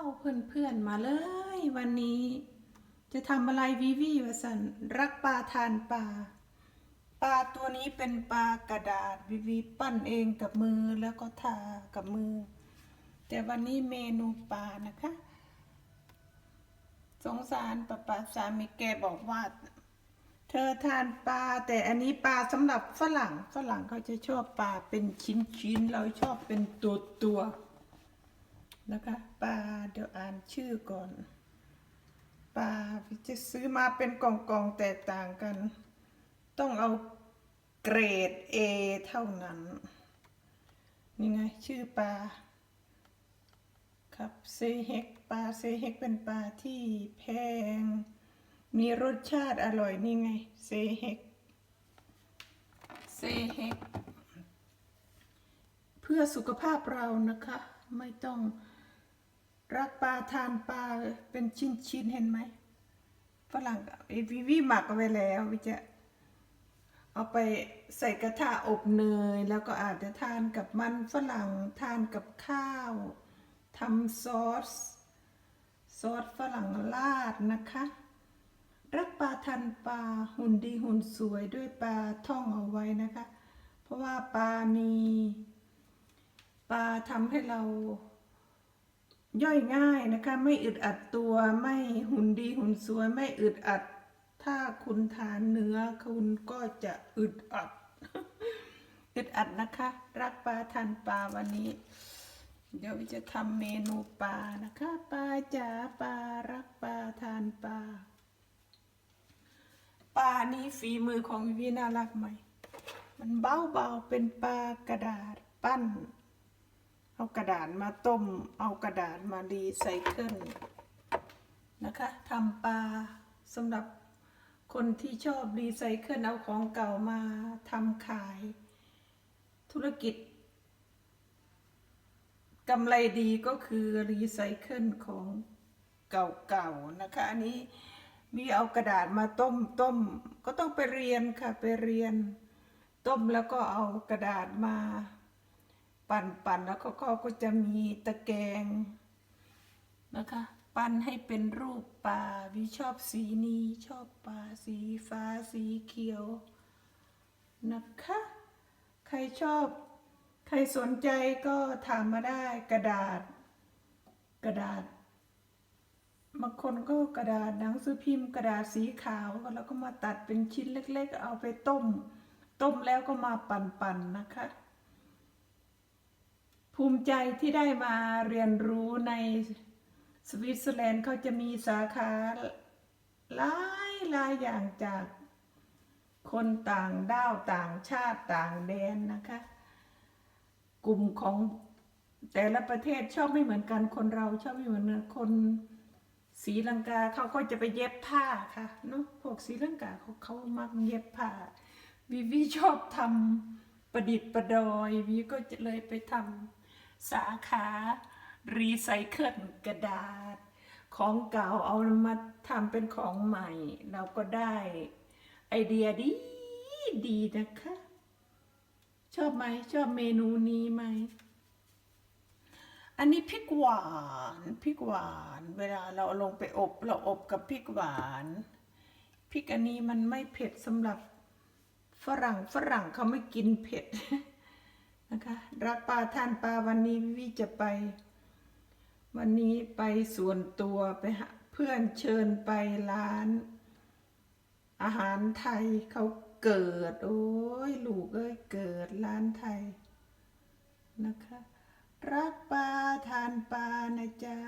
าวเพื่อนๆมาเลย วันนี้ จะทำอะไรวิวีวะสันรักปลาทานปลาปลาตัวนี้เป็นปลากระดาษวิวีปั้นเองกับมือแล้วก็ทากับมือ แต่วันนี้เมนูปลานะคะ สงสารป้าป้าสามีแกบอกว่า เธอทานปลาแต่อันนี้ปลาสำหรับฝรั่งฝรั่งเขาจะชอบปลาเป็นชิ้นๆเราชอบเป็นตัวตัวๆ นะคะปลาเดี๋ยวอ่านชื่อก่อนปลาจะซื้อมาเป็นกล่องๆแตกต่างกัน ต้องเอาเกรด A เท่านั้น นี่ไงชื่อปลาครับเซเฮกปลาเซเฮกเป็นปลาที่แพง มีรสชาติอร่อยนี่ไงเซเฮกเซเฮกเพื่อสุขภาพเรานะคะ ไม่ต้อง รักปลาทานปลาเป็นชิ้นๆเห็นไหมฝรั่งวิวีหมักเอาไว้แล้ววิจะเอาไปใส่กระทะอบเนย แล้วก็อาจจะทานกับมันฝรั่งทานกับข้าวทำซอส ซอสฝรั่งราดนะคะ รักปลาทันปลาหุ่นดีหุ่นสวยด้วยปลาท่องเอาไว้นะคะ เพราะว่าปลามี ปลาทำให้เรา ย่อยง่ายนะคะไม่อึดอัดตัวไม่หุ่นดีหุ่นสวยไม่อึดอัด ถ้าคุณทานเนื้อคุณก็จะอึดอัด อึดอัดนะคะ รักปลาทันปลาวันนี้ เดี๋ยวจะทำเมนูปลานะคะปลาจ๋าปลารักปลาทานปลาปลานี้ฝีมือของวิวีน่ารักไหมมันเบาๆเป็นปลากระดาษปั้น เอากระดาษมาต้ม เอากระดาษมารีไซเคิลนะคะทำปลาสำหรับคนที่ชอบรีไซเคิลเอาของเก่ามาทำขาย ธุรกิจกำไรดีก็คือรีไซเคิลของเก่าๆนะคะ อันนี้มีเอากระดาษมาต้มต้มก็ต้องไปเรียนค่ะ ไปเรียน ต้มแล้วก็เอากระดาษมา ปั่นปั่นแล้วก็ก็ก็จะมีตะแกรงนะคะ ปั้นให้เป็นรูปปลาวิชอบสีนี้ชอบปลาสีฟ้าสีเขียวนะคะ ใครชอบ ใครสนใจก็ถามมาได้กระดาษ กระดาษบางคนก็กระดาษหนังสือพิมพ์กระดาษสีขาวแล้วก็มาตัดเป็นชิ้นเล็ก ๆ เอาไปต้ม ต้มแล้วก็มาปั่นๆนะคะ ภูมิใจที่ได้มาเรียนรู้ในสวิตเซอร์แลนด์เขาจะมีสาขาหลายหลายอย่างจากคนต่างด้าวต่างชาติต่างแดนนะคะ กลุ่มของแต่ละประเทศชอบไม่เหมือนกันคนเราชอบไม่เหมือนกันคนศรีลังกาเขาก็จะไปเย็บผ้าค่ะเนาะพวกศรีลังกาเขาเขามักเย็บผ้าวิวีชอบทำประดิษฐ์ประดอยวิก็จะเลยไปทำ สาขารีไซเคิลกระดาษ ของเก่าเอามาทำเป็นของใหม่ เราก็ได้ไอเดียดีดีนะคะ ชอบไหมชอบเมนูนี้ไหม อันนี้พริกหวานพริกหวาน เวลาเราเอาลงไปอบเราอบกับพริกหวานพริกอันนี้มันไม่เผ็ดสำหรับฝรั่งฝรั่งเขาไม่กินเผ็ด นะคะ รักปลาทานปลาวันนี้วิจะไป วันนี้ไปส่วนตัวไปหาเพื่อนเชิญไปร้าน อาหารไทยเขาเกิด โอ้ยลูกเอ้ยเกิดร้านไทยนะคะ รักปลาทานปลานะจ๊ะ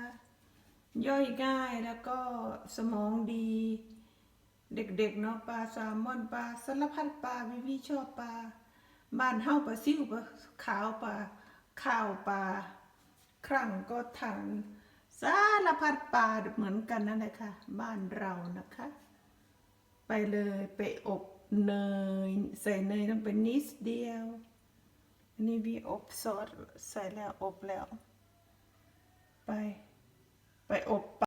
ย่อยง่ายแล้วก็สมองดี เด็กๆเนาะปลาแซลมอนปลาสารพัดปลาวิวีชอบปลา บ้านเฮาปลาซิ่วปลาขาวปลาข้าวปลาครั้งก็ทานสารพัดปลาเหมือนกันนั่นแหละค่ะ บ้านเรานะคะ ไปเลยไปอบเนย ใส่เนยต้องเป็นนิดเดียว อันนี้วีอบซอสใส่แล้วอบแล้ว ไป ไปอบ